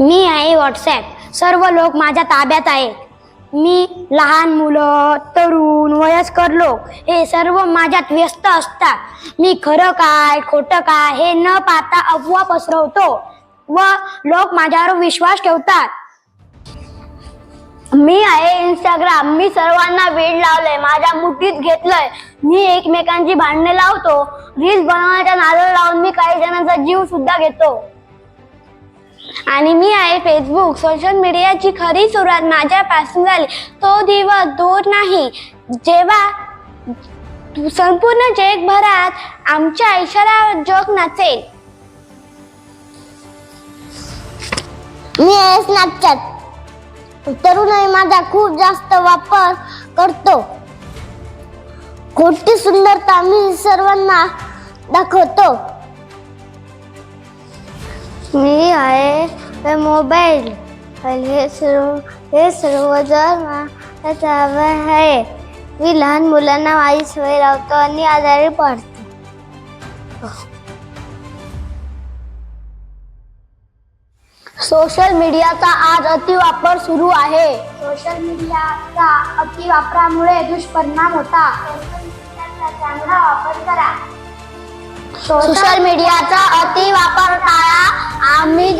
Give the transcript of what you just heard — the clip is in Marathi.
मी आहे व्हॉट्सॲप सर्व लोक माझ्या ताब्यात आहेत मी लहान मुलं तरुण वयस्कर लोक हे सर्व माझ्यात व्यस्त असतात. मी खरं काय खोटं काय हे न पाहता अफवा पसरवतो व लोक माझ्यावर विश्वास ठेवतात. मी आहे इंस्टाग्राम मी सर्वांना वेळ लावलंय. माझ्या मुठीत घेतलंय. मी एकमेकांची भांडणे लावतो. रील्स बनवण्याच्या नादाला लावून मी काही जणांचा जीव सुद्धा घेतो. आणि मी आहे फेसबुक सोशल मीडियाची खरी सुरुवात माझ्यापासून झाली. तो दिवस दूर नाही. जेव्हा संपूर्ण जगभरात आमच्या इशारा जग नाचेल मी आहे स्नॅपचॅट तरुणाई माझा खूप जास्त वापर करतो. खोटी सुंदरता मी सर्वांना दाखवतो. मी आहे मोबाईल हे सर्व हे सर्वजण माझ्या आहे मी लहान मुलांना माझी सवय लावतो आणि आजारी पडतो सोशल मीडियाचा आज अतिवापर सुरू आहे. सोशल मीडियाचा अतिवापरामुळे दुष्परिणाम होता. चांगला वापर करा. सोशल मीडियाचा अति वापर टाळा. आम्ही